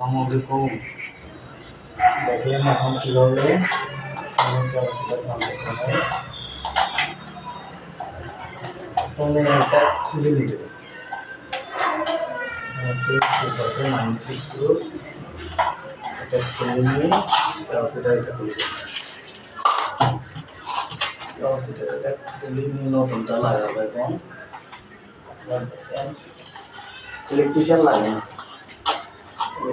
আসসালামাইকুম দেখেন এখন কীভাবে হয় এটা খুলে নিতে ইলেকট্রিশিয়ান লাগে না।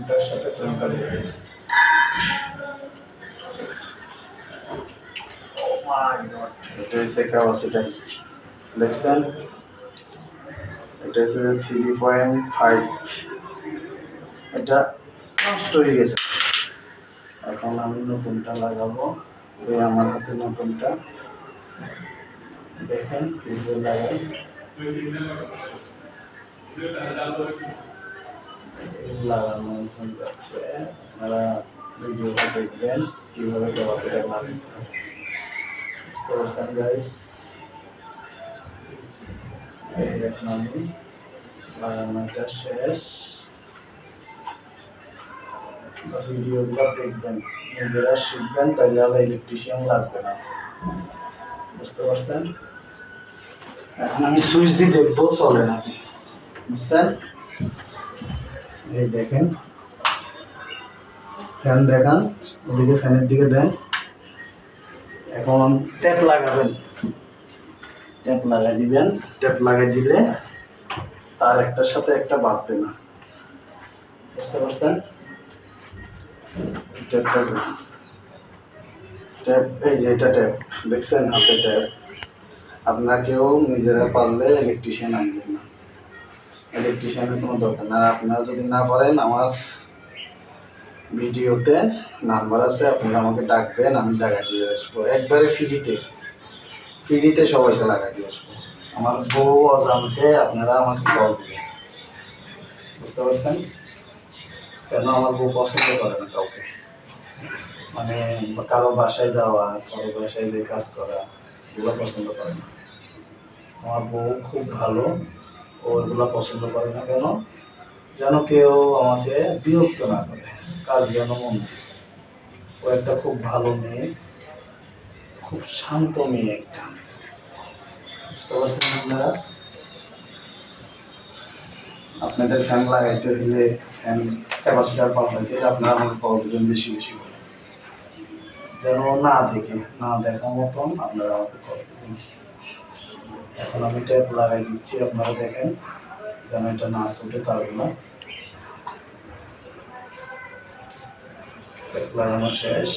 এটার সাথে ফোনটা দেখেন এটা হচ্ছে ক্যাপাসিটার। দেখছেন? এটা হচ্ছে থ্রি পয়েন্ট ফাইভ এটা নষ্ট হয়ে গেছে। এখন আমি নতুনটা লাগাবো। এই আমার হাতে নতুনটা। দেখেন লাগাই। লাগানো যাচ্ছে আপনারা ভিডিওটা দেখবেন কীভাবে ক্যাপাসিটার লাগাতে বুঝতে পারছেন গাইস এই দেখুন আমি লাগানোটা শেষ ভিডিওগুলো দেখবেন নিজেরা শিখবেন তাহলে আর ইলেকট্রিশিয়ান লাগবে না বুঝতে পারছেন এখন আমি সুইচ দিয়ে দেখব চলে নাকি বুঝছেন এই দেখেন। ফ্যান দেখান, ওদিকে ফ্যানের দিকে দেন। এখন ট্যাপ লাগাবেন। ট্যাপ লাগাই দিবেন। ট্যাপ লাগাই দিলে তার একটার সাথে একটা বাঁধবে না। বুঝতে পারছেন? ট্যাপটা ট্যাপ, এই যে এটা ট্যাপ, দেখছেন হাতে ট্যাপ? আপনাকেও নিজেরা পারলে ইলেকট্রিশিয়ান আনবেন না। ইলেকট্রিশিয়ানের কোনো দরকার না। আপনারা যদি না পারেন, আমার ভিডিওতে নাম্বার আছে, আপনারা আমাকে ডাকবেন, আমি লাগাই দিয়ে আসব। একবারে ফ্রিতে। ফ্রিতে সবাইকে লাগাই দিয়ে আসব। আমার বউ অজান্তে আপনারা আমাকে কল দেবেন। বুঝতে পারছেন? কেন আমার বউ পছন্দ করে না কাউকে? মানে কারও বাসায় যাওয়া, কারও বাসায় দিয়ে কাজ করা, এগুলো পছন্দ করে না। আমার বউ খুব ভালো। ও এগুলো পছন্দ করে না কেন? যেন কেউ আমাকে বিরক্ত না করে। কাজ যেন মন ও একটা খুব ভালো মেয়ে, খুব শান্ত মেয়ে একটা। বুঝতে পারছেন আপনারা? আপনাদের ফ্যান লাগাইতে হলে, ফ্যান ক্যাপাসিটার পাঠাইতে আপনারা আমাকে কল দেবেন বেশি বেশি করে। যেন না দেখে, না দেখা মতন আপনারা আমাকে কল এখন আমি ট্যাপ লাগাই দিচ্ছি, আপনারা দেখেন। যেন এটা না ছুটে তারগুলো লাগানো শেষ।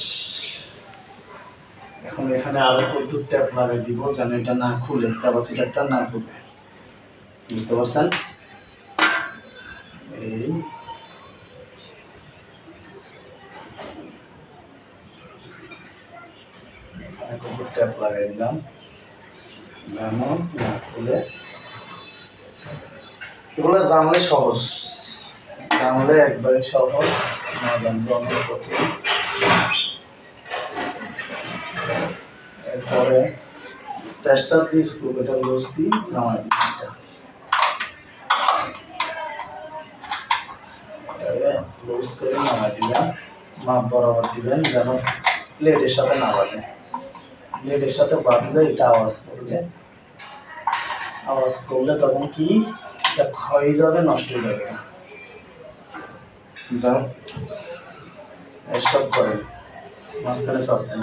এখন এখানে আরও কত ট্যাপ লাগাই দিব, যেন এটা না খুলে, ক্যাপাসিটারটা না খুলে। বুঝতে পারছেন? এই। ট্যাপ লাগাই দিলাম। যেন না খুলে এগুলো জানলে সহজ। জানলে একবারে সহজ, না জানলে অনেক কঠিন। এরপরে টেস্টার দিয়ে স্ক্রু এটা লুজ দিই নামাই দিই লুজ করে নামাই দিলাম, মাপ বরাবর দিবেন যেন প্লেটের সাথে না বাজে প্লেটের সাথে বাঁচলে এটা আওয়াজ করলে আওয়াজ করলে তখন কি? এটা ক্ষয় যাবে নষ্ট হয়ে যাবে। না যাও। স্টপ করেন। মাঝখানে দেন